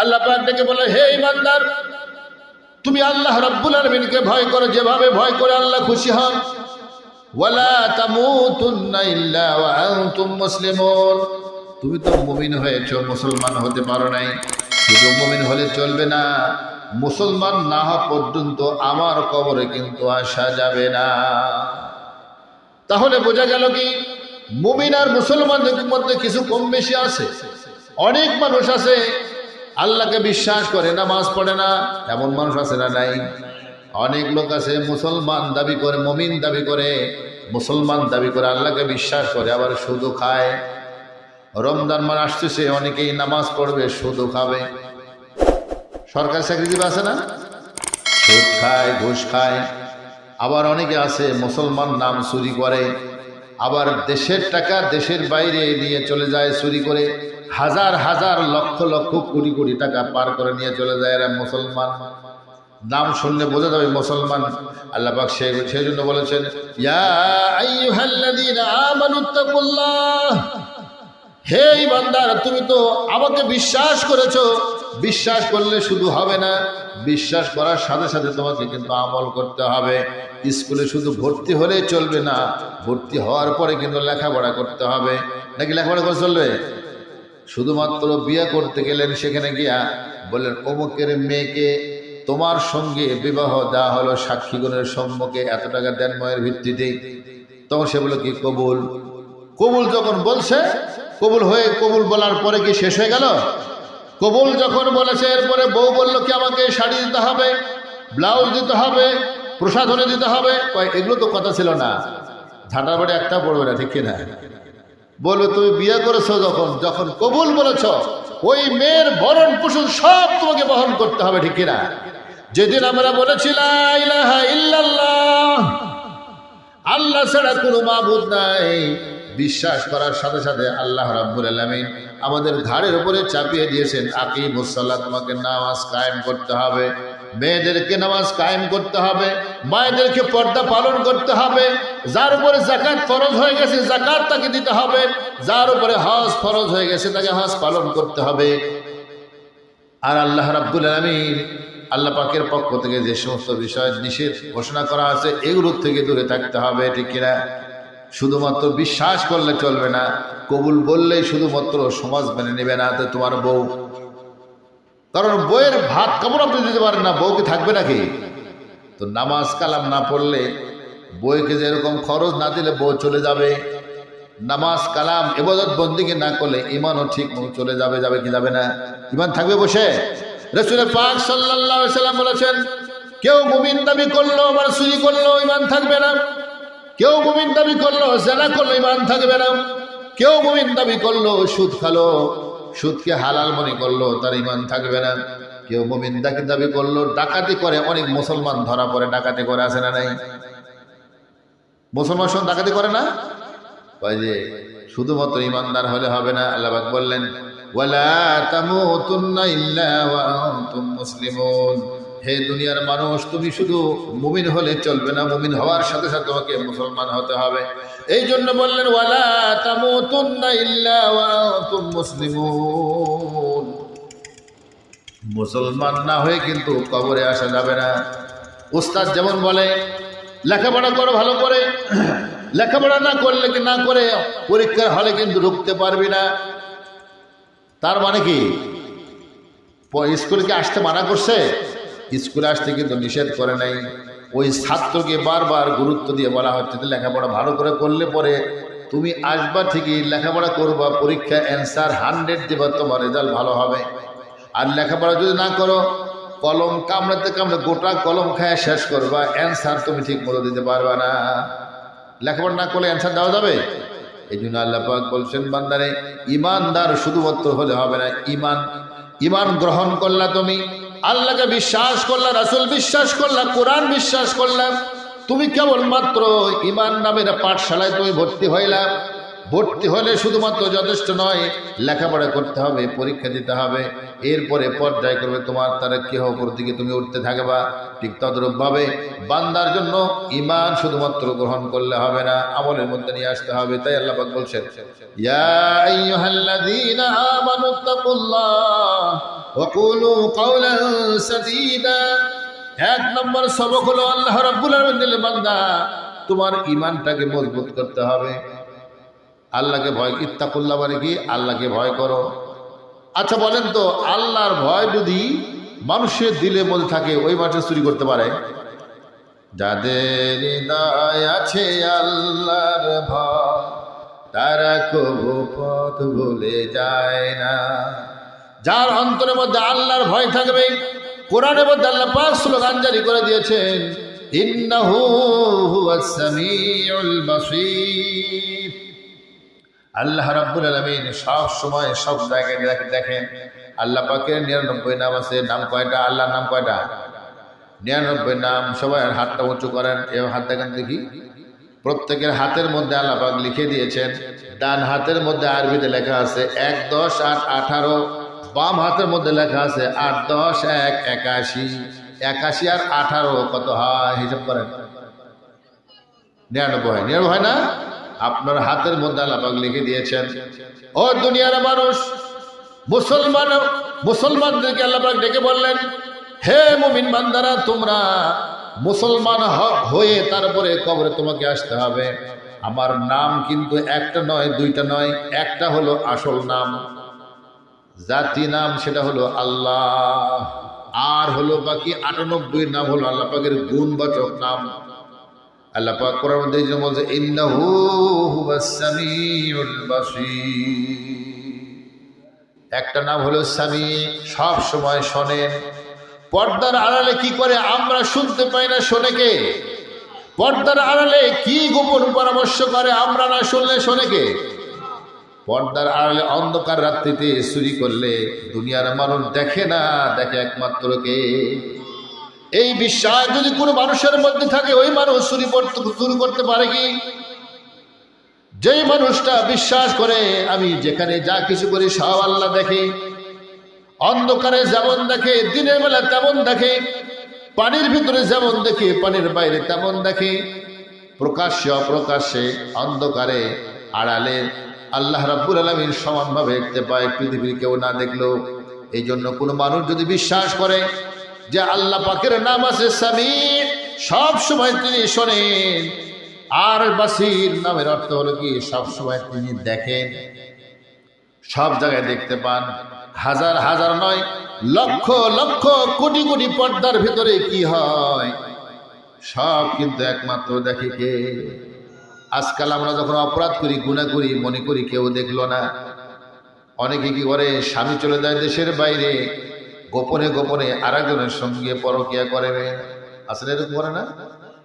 আল্লাহ পাক বলে, হে ইমানদার, তুমি আল্লাহ রব্বুল আলমিনকে ভয় করো, যেভাবে ভয় করে আল্লাহ খুশি হন। তুমি তো মুমিন হয়েছো, মুসলমান হতে পারো নাই। শুধু মুমিন হলে চলবে না, মুসলমান না হওয়া পর্যন্ত আমার কবরে কিন্তু আসা যাবে না। তাহলে বোঝা গেল কি, মুমিন আর মুসলমানদের মধ্যে কিছু কম বেশি আছে। অনেক মানুষ আছে আল্লাহকে বিশ্বাস করে, নামাজ পড়ে না, এমন মানুষ আছে না নাই? অনেক লোক আছে, মুসলমান দাবি করে, মমিন দাবি করে, মুসলমান দাবি করে আল্লাহকে বিশ্বাস করে, আবার শুধু খায়। রমজান মাস আসতেছে, অনেকেই নামাজ পড়বে, শুধু খাবে। সরকারি চাকরি দিবে আছে না? সুদ খায়, ঘুষ খায়। আবার অনেকে আছে, মুসলমান নাম চুরি করে, আবার দেশের টাকা দেশের বাইরে নিয়ে চলে যায়, চুরি করে। হাজার হাজার লক্ষ লক্ষ কোটি কোটি টাকা পার করে নিয়ে চলে যায় এরা মুসলমান। নাম শুনলে বোঝা যাবে মুসলমান। আল্লাহ পাক সে সেই জন্য বলেছেন হে ইমানদার, তুমি তো আমাকে বিশ্বাস করেছ। বিশ্বাস করলে শুধু হবে না, বিশ্বাস করার সাথে সাথে তোমাকে কিন্তু আমল করতে হবে। স্কুলে শুধু ভর্তি হলেই চলবে না, ভর্তি হওয়ার পরে কিন্তু লেখাপড়া করতে হবে। নাকি লেখাপড়া করে চলবে? শুধুমাত্র বিয়ে করতে গেলেন সেখানে গিয়া বললেন, অমুকের মেয়েকে তোমার সঙ্গে বিবাহ দেওয়া হলো সাক্ষীগণের সম্মুখে, এত টাকা দেন ময়ের ভিত্তিতে। তখন সে বলল, কি কবুল? কবুল যখন বলছে, কবুল হয়ে কবুল বলার পরে কি শেষ হয়ে গেল? কবুল যখন বলেছে এরপরে বউ বলল, কি আমাকে শাড়ি দিতে হবে, ব্লাউজ দিতে হবে, প্রসাধনে দিতে হবে? এগুলো তো কথা ছিল না। ঝাঁটার বাড়ি একটা পড়বে না, ঠিক না বলবে তুমি বিয়ে করেছ যখন? যখন কবুল বলেছ। ওই মেয়ের ভরণ পোষণ সব তোমাকে বহন করতে হবে, ঠিক না যেদিন আমরা বলেছিলাম আল্লাহ ছাড়া কোনো মাবুদ নাই। বিশ্বাস করার সাথে সাথে আল্লাহ রাব্বুল আলামিন আমাদের ঘাড়ের উপরে চাপিয়ে দিয়েছেন আকি মুসাল্লাহ তোমাকে নামাজ কায়েম করতে হবে। মেয়েদেরকে নামাজ কায়েম করতে হবে, মায়েদেরকে পর্দা পালন করতে হবে, যার উপরে জাকাত ফরজ হয়ে গেছে জাকাত তাকে দিতে হবে, যার উপরে হজ ফরজ হয়ে গেছে, তাকে হজ পালন করতে হবে। আর আল্লাহ রাব্বুল আলামিন আল্লাহ পাকের পক্ষ থেকে যে সমস্ত বিষয় নিষেধ ঘোষণা করা আছে, এগুলোর থেকে দূরে থাকতে হবে, ঠিক কিনা? শুধুমাত্র বিশ্বাস করলে চলবে না, কবুল বললেই শুধুমাত্র সমাজ মেনে নেবে না, তো তোমার বউ। কারণ বইয়ের ভাত কেমন আপনি দিতে পারেন না? বউকে থাকবে নাকি? তো নামাজ কালাম না পড়লে বইকে যেরকম খরচ না দিলে বউ চলে যাবে। নামাজ কালাম এবাদত বন্দিকে না করলে ইমানও ঠিক মতো চলে যাবে যাবে কি যাবে না? ইমান থাকবে বসে? রসুলের পাক সাল্লাম বলেছেন, কেউ মুমিন দাবি করল, আবার চুরি করল, ইমান থাকবে না। কেউ মুমিন দাবি করল, জেনা করল, ইমান থাকবে না। কেউ মুমিন দাবি করল, সুদ খালো। সুদকে হালাল মনে করল, তার ইমান থাকবে না। কেউ মুমিন দাকি দাবি করল, ডাকাতি করে, অনেক মুসলমান ধরা পড়ে, ডাকাতি করে আসে না নাই? মুসলমান সব ডাকাতি করে না? কয় যে, শুধুমাত্র ইমানদার হলে হবে না আল্লাহবাক বললেন হে দুনিয়ার মানুষ, তুমি শুধু মুমিন হলে চলবে না, মুমিন হওয়ার সাথে সাথে তোমাকে মুসলমান হতে হবে। এই জন্য বললেন, ওয়ালা তামুতুন্না ইল্লা মুসলিমুন না হয়ে কিন্তু কবরে আসা যাবে না। উস্তাদ যেমন বলে, লেখাপড়া করো ভালো করে, লেখাপড়া না করলে কি না করে পরীক্ষার হলে কিন্তু ঢুকতে পারবি না? তার মানে কি? প- স্কুলে কি আসতে মানা করছে? স্কুলে আসতে কিন্তু নিষেধ করে নাই। ওই ছাত্রকে বারবার গুরুত্ব দিয়ে বলা হচ্ছে যে লেখাপড়া ভালো করে করলে পরে তুমি আসবা ঠিকই, লেখাপড়া করবা, পরীক্ষা অ্যান্সার হান্ড্রেড দেবা, তোমার রেজাল্ট ভালো হবে। আর লেখাপড়া যদি না করো, কলম কামড়াতে কামড়ে গোটা কলম খায় শেষ করবা অ্যান্সার তুমি ঠিক মতো দিতে পারবা না। লেখাপড়া না করলে অ্যান্সার দেওয়া যাবে? এই জন্য আল্লাহ পাক বলছেন, বান্দারে, ইমানদার শুধুমাত্র হলে হবে না, ইমান ইমান গ্রহণ করলা তুমি আল্লাহকে বিশ্বাস করলা রাসুল বিশ্বাস করলা কোরআন বিশ্বাস করলাম। তুমি কেবলমাত্র ইমান নামের পাঠশালায় তুমি ভর্তি হইলা। ভর্তি হলে শুধুমাত্র যথেষ্ট নয়, লেখাপড়া করতে হবে, পরীক্ষা দিতে হবে। এরপরে পর্যায় করবে তোমার তারা কেহ উপর দিকে তুমি উঠতে থাকবা। ঠিক তদ্রূপভাবে বান্দার জন্য ইমান শুধুমাত্র গ্রহণ করলে হবে না, আমলের মধ্যে নিয়ে আসতে হবে, তাই আল্লাহ বলছেন, ইয়া আইয়ুহাল্লাযীনা আমানু কুলু কাওলান সাদীদা এক নম্বর সবক হলো আল্লাহ রাব্বুল আলামিনের বান্দা। তোমার ইমানটাকে মজবুত করতে হবে। আল্লাহকে ভয়, ইত্তাকুল্লাহ মানে কি? আল্লাহকে ভয় করো। আচ্ছা বলেন তো, আল্লাহর ভয় যদি মানুষের দিলে মধ্যে থাকে, ওই মানুষ চুরি করতে পারে? যাদের হৃদয় আছে আল্লাহর ভয়, তারা কবু পথ ভুলে যায় না। যার অন্তরের মধ্যে আল্লাহর ভয় থাকবে, কোরআনের মধ্যে আল্লাহ পাক স্লোগান জারি করে দিয়েছেন আল্লাহ রাব্বুল আলামিন সব সময় সব জায়গায় দেখেন, আল্লাহ পাকের নিরানব্বই নাম আছে, নাম কয়টা? আল্লাহর নাম কয়টা? নিরানব্বই নাম, সবাই হাতটা উঁচু করেন এবং হাত দেখেন দেখি। প্রত্যেকের হাতের মধ্যে আল্লাহ পাক লিখে দিয়েছেন, ডান হাতের মধ্যে আরবিতে লেখা আছে, এক দশ আট আঠারো বাম হাতের মধ্যে লেখা আছে আট, দশ, এক, একাশি। একাশি আর আঠারো কত হয়? হিসাব করেন। নিরানব্বই। নিরানব্বই হয় না? আপনার হাতের মধ্যে আল্লাপাক লিখে দিয়েছেন, ও দুনিয়ার মানুষ, মুসলমান, মুসলমানদেরকে আল্লাপাক ডেকে বললেন, হে মুমিন বান্দারা, তোমরা মুসলমান হয়ে তারপরে কবরে তোমাকে আসতে হবে। আমার নাম কিন্তু একটা নয়, দুইটা নয়, একটা হলো আসল নাম। জাতি নাম সেটা হলো আল্লাহ। আর হলো বাকি আটানব্বই নাম হলো আল্লাহ পাকের গুণবাচক নাম। আল্লাহ পাক কোরআন মধ্যে বলছে, ইন্নাহু সামিউল একটা নাম হলো স্বামী সব সময় শোনেন। পর্দার আড়ালে কি করে আমরা শুনতে পাই না শোনে কে? পর্দার আড়ালে কি গোপন পরামর্শ করে আমরা না শুনলে শোনে কে? পর্দার আড়ালে অন্ধকার রাত্রিতে চুরি করলে দুনিয়ার মানুষ দেখে না, দেখে একমাত্র কে? এই বিশ্বাস যদি কোনো মানুষের মধ্যে থাকে, ওই মানুষ চুরি করতে চুরি করতে পারে কি? যেই মানুষটা বিশ্বাস করে, আমি যেখানে যা কিছু করি সব আল্লাহ দেখে। অন্ধকারে যেমন দেখে, দিনের বেলা তেমন দেখে। পানির ভিতরে যেমন দেখে, পানির বাইরে তেমন দেখে। প্রকাশ্যে, অপ্রকাশ্যে, অন্ধকারে, আড়ালে আল্লাহ রাব্বুল আলমীর সমানভাবে দেখতে পায় পৃথিবীর কেউ না দেখলেও এই জন্য কোনো মানুষ যদি বিশ্বাস করে যে আল্লাহ পাকের নাম আছে স্বামী সব সময় তিনি শোনেন। আর বাসির নামের অর্থ হলো কি? সব সময় তিনি দেখেন। সব জায়গায় দেখতে পান। হাজার হাজার নয়, লক্ষ লক্ষ, কোটি কোটি পর্দার ভিতরে কি হয়? সব কিন্তু একমাত্র দেখে কে? আজকাল আমরা যখন অপরাধ করি, গুণা করি, মনে করি, কেউ দেখল না। অনেকে কি করে? স্বামী চলে যায় দেশের বাইরে, গোপনে গোপনে আরেকজনের সঙ্গে পরকিয়া করে আসলে এরকম করে না?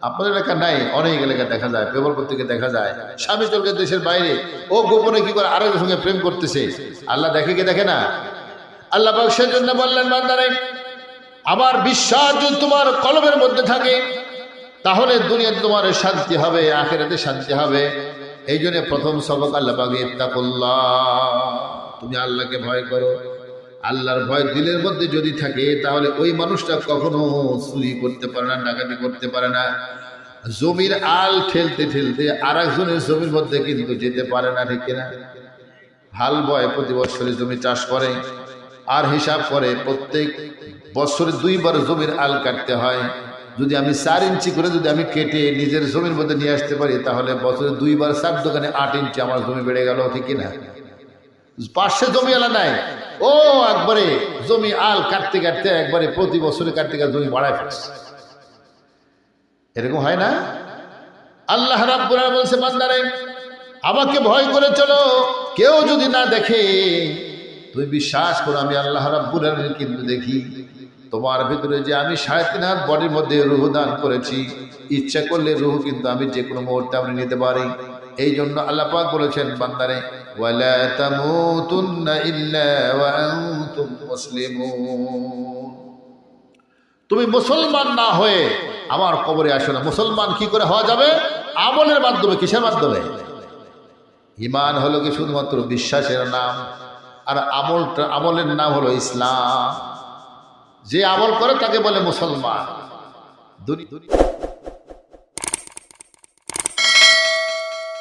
আপনাদের এলাকা নাই, অনেক এলাকা দেখা যায় পেপার পত্রিকা দেখা যায়। স্বামী চলকে দেশের বাইরে, ও গোপনে কি করে আরেকজনের সঙ্গে প্রেম করতেছে? আল্লাহ দেখে কি দেখে না? আল্লাহ সেজন্য বললেন আমার বিশ্বাস যদি তোমার কলমের মধ্যে থাকে তাহলে দুনিয়াতে তোমার শান্তি হবে, আখেরাতে শান্তি হবে। এই জন্য প্রথম সবক আল্লাহ পাকে তুমি আল্লাহকে ভয় করো। আল্লাহর ভয় দিলের মধ্যে যদি থাকে, তাহলে ওই মানুষটা কখনো চুরি করতে পারে না ডাকাতি করতে পারে না। জমির আল ঠেলতে ঠেলতে আর একজনের জমির মধ্যে কিন্তু যেতে পারে না, ঠিক না হাল বয় প্রতি বছরে জমি চাষ করে, আর হিসাব করে প্রত্যেক বছরে দুইবার জমির আল কাটতে হয়। যদি আমি চার ইঞ্চি করে যদি আমি কেটে নিজের জমির মধ্যে নিয়ে আসতে পারি, তাহলে বছরে দুইবার চার দোকানে আট ইঞ্চি আমার জমি বেড়ে গেল, ঠিক না পাশে জমি আলা নাই। ও, একবারে জমি আল কাটতে কাটতে একবারে প্রতি বছরে কাটতে কাটতে জমি বাড়ায় ফেলছে। এরকম হয় না? আল্লাহ আলামিন বলছে, বান্দারে, আমাকে ভয় করে চলো। কেউ যদি না দেখে, তুমি বিশ্বাস করো আমি আল্লাহ রাব্বুল কিন্তু দেখি। তোমার ভিতরে যে আমি সাড়ে তিন হাত বডির মধ্যে রুহ দান করেছি, ইচ্ছা করলে রুহ কিন্তু আমি যে কোনো মুহূর্তে আমি নিতে পারি। এই জন্য আল্লাহ পাক বলেছেন, বান্দারে তুমি মুসলমান না হয়ে আমার কবরে আসো না। মুসলমান কি করে হওয়া যাবে? আমলের মাধ্যমে, কিসের মাধ্যমে? ইমান হলো কি শুধুমাত্র বিশ্বাসের নাম, আর আমলটা, আমলের নাম হলো ইসলাম। যে আমল করে তাকে বলে মুসলমান।